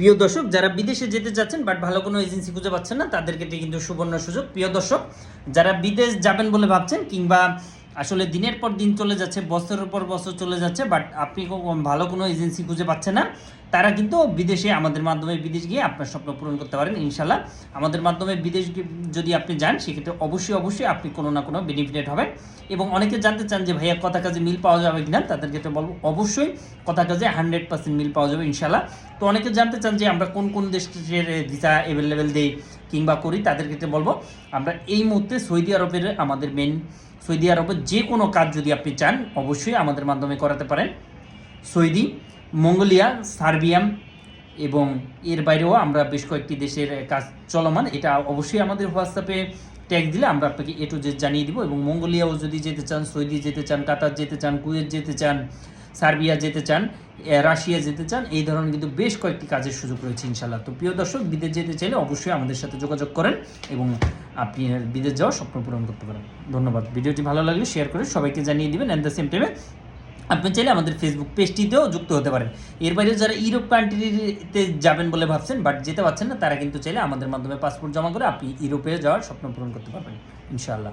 প্রিয় দর্শক, যারা বিদেশে যেতে চাচ্ছেন বাট ভালো কোনো এজেন্সি খুঁজে পাচ্ছেন না, তাদেরকে কিন্তু সুবর্ণ সুযোগ। প্রিয় দর্শক, যারা বিদেশ যাবেন বলে ভাবছেন কিংবা আসলে দিনের পর দিন চলে যাচ্ছে, বছরের পর বছর চলে যাচ্ছে বাট আপনি ভালো কোনো এজেন্সি খুঁজে পাচ্ছেন না। তারা কিন্তু বিদেশে, আমাদের মাধ্যমে বিদেশ গিয়ে আপনার স্বপ্ন পূরণ করতে পারেন ইনশাল্লাহ আমাদের মাধ্যমে বিদেশ যদি আপনি যান, সেক্ষেত্রে অবশ্যই অবশ্যই আপনি কোনো না কোনো বেনিফিটেড হবেন। এবং অনেকে জানতে চান যে, ভাইয়া, কথা কাজে মিল পাওয়া যাবে কিনা? তাদের ক্ষেত্রে বলব, অবশ্যই কথা কাজে হান্ড্রেড পার্সেন্ট মিল পাওয়া যাবে ইনশাল্লাহ তো অনেকে জানতে চান যে, আমরা কোন কোন দেশের ভিসা অ্যাভেলেবেল দেই? কিংবা করি, তাদের ক্ষেত্রে বলব, আমরা এই মুহূর্তে সৌদি আরবের আমাদের মেন সৌদি আরবের যে কোনো কাজ যদি আপনি চান, অবশ্যই আমাদের মাধ্যমে করাতে পারেন। সৌদি, মঙ্গোলিয়া, সার্বিয়াম এবং এর বাইরেও আমরা বেশ কয়েকটি দেশের কাজ চলমান, এটা অবশ্যই আমাদের হোয়াটসঅ্যাপে ট্যাগ দিলে আমরা আপনাকে এ টু জেড জানিয়ে দিব এবং মঙ্গোলিয়াও যদি যেতে চান, সৌদি যেতে চান, কাতার যেতে চান, কুয়েত যেতে চান, সার্বিয়া যেতে চান রাশিয়া যেতে চান, এই ধরনের কিন্তু বেশ কয়েকটি কাজের সুযোগ রয়েছে ইনশাল্লাহ তো প্রিয় দর্শক, বিদেশ যেতে চাইলে অবশ্যই আমাদের সাথে যোগাযোগ করেন এবং আপনি বিদেশ যাওয়ার স্বপ্ন পূরণ করতে পারেন। ধন্যবাদ। ভিডিওটি ভালো লাগলে শেয়ার করে সবাইকে জানিয়ে দিবেন। অ্যাট দ্য সেম টাইমে আপনি চাইলে আমাদের ফেসবুক পেজটিতেও যুক্ত হতে পারেন। এর বাইরে যারা ইউরোপ কান্ট্রিতে যাবেন বলে ভাবছেন বাট যেতে পারছেন না, তারা কিন্তু চাইলে আমাদের মাধ্যমে পাসপোর্ট জমা করে আপনি ইউরোপে যাওয়ার স্বপ্ন পূরণ করতে পারবেন, ইনশাআল্লাহ।